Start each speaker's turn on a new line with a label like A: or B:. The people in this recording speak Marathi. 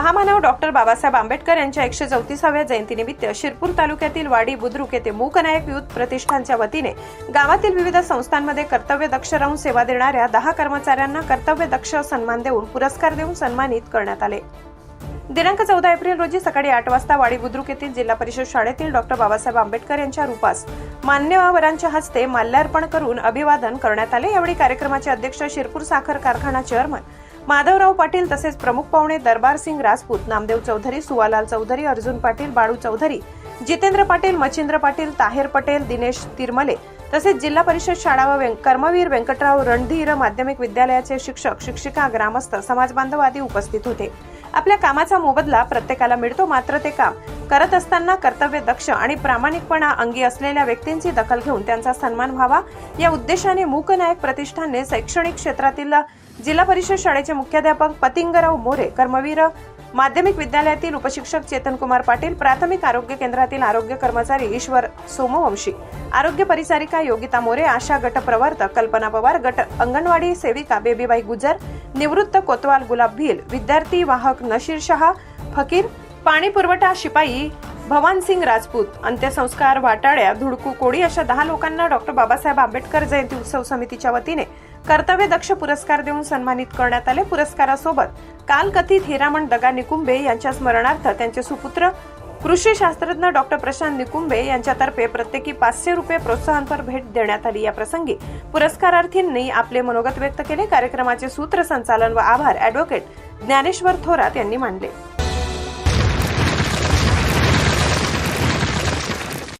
A: महामानव डॉक्टर बाबासाहेब आंबेडकर यांच्या एकशे चौतीसाव्या जयंतीनिमित्त शिरपूर तालुक्यातील वाडी बुद्रुक येथे मूकनायक युथ प्रतिष्ठानच्या वतीने गावातील विविध संस्थांमध्ये कर्तव्य दक्ष राहून सेवा देणाऱ्या दहा कर्मचाऱ्यांना कर्तव्य दक्ष सन्मान देऊन पुरस्कार देऊन सन्मानित करण्यात आले. दिनांक चौदा एप्रिल रोजी सकाळी आठ वाजता वाडी बुद्रुक येथील जिल्हा परिषद शाळेतील डॉक्टर बाबासाहेब आंबेडकर यांच्या रूपास मान्यवरांच्या हस्ते माल्यार्पण करून अभिवादन करण्यात आले. यावेळी कार्यक्रमाचे अध्यक्ष शिरपूर साखर कारखाना चेअरमन माधवराव पाटील तसेच प्रमुख पाहुणे दरबारसिंग राजपूत नामदेव चौधरी सुवालाल चौधरी अर्जुन पाटील बाळू चौधरी जितेंद्र पाटील मच्छिंद्र पाटील ताहेर पटेल दिनेश तिरमले तसेच जिल्हा परिषद शाळा व व्यं- कर्मवीर व्यंकटराव रणधीर माध्यमिक विद्यालयाचे शिक्षक शिक्षिका ग्रामस्थ समाजबांधव आदी उपस्थित होते. आपल्या कामाचा मोबदला प्रत्येकाला मिळतो मात्र ते काम करत असताना कर्तव्य दक्ष आणि प्रामाणिकपणा अंगी असलेल्या व्यक्तींची दखल घेऊन त्यांचा सन्मान व्हावा. या उद्देशाने मूकनायक प्रतिष्ठानने शैक्षणिक क्षेत्रातील जिल्हा परिषद शाळेचे मुख्याध्यापक पतिंगराव मोरे कर्मवीर माध्यमिक विद्यालयातील उपशिक्षक चेतनकुमार पाटील प्राथमिक आरोग्य केंद्रातील आरोग्य कर्मचारी ईश्वर सोमवंशी आरोग्य परिचारिका योगिता मोरे आशा गट प्रवर्तक कल्पना पवार गट अंगणवाडी सेविका बेबीबाई गुजर निवृत्त कोतवाल गुलाब भील विद्यार्थी वाहक नशीर शहा फकीर पाणी पुरवठा शिपाई भवानसिंग राजपूत अंत्यसंस्कार वाटाड्या धुडकू कोडी अशा दहा लोकांना डॉक्टर बाबासाहेब आंबेडकर जयंती उत्सव समितीच्या वतीने कर्तव्य दक्ष पुरस्कार देऊन सन्मानित करण्यात आले. पुरस्कारासोबत काल कथित हिरामण दगा निकुंबे यांच्या स्मरणार्थ त्यांचे सुपुत्र कृषी शास्त्रज्ञ डॉक्टर प्रशांत निकुंबे यांच्यातर्फे प्रत्येकी पाचशे रुपये प्रोत्साहनपर भेट देण्यात आली. या प्रसंगी पुरस्कारार्थींनी आपले मनोगत व्यक्त केले. कार्यक्रमाचे सूत्रसंचालन व आभार अॅडव्होकेट ज्ञानेश्वर थोरात यांनी मानले.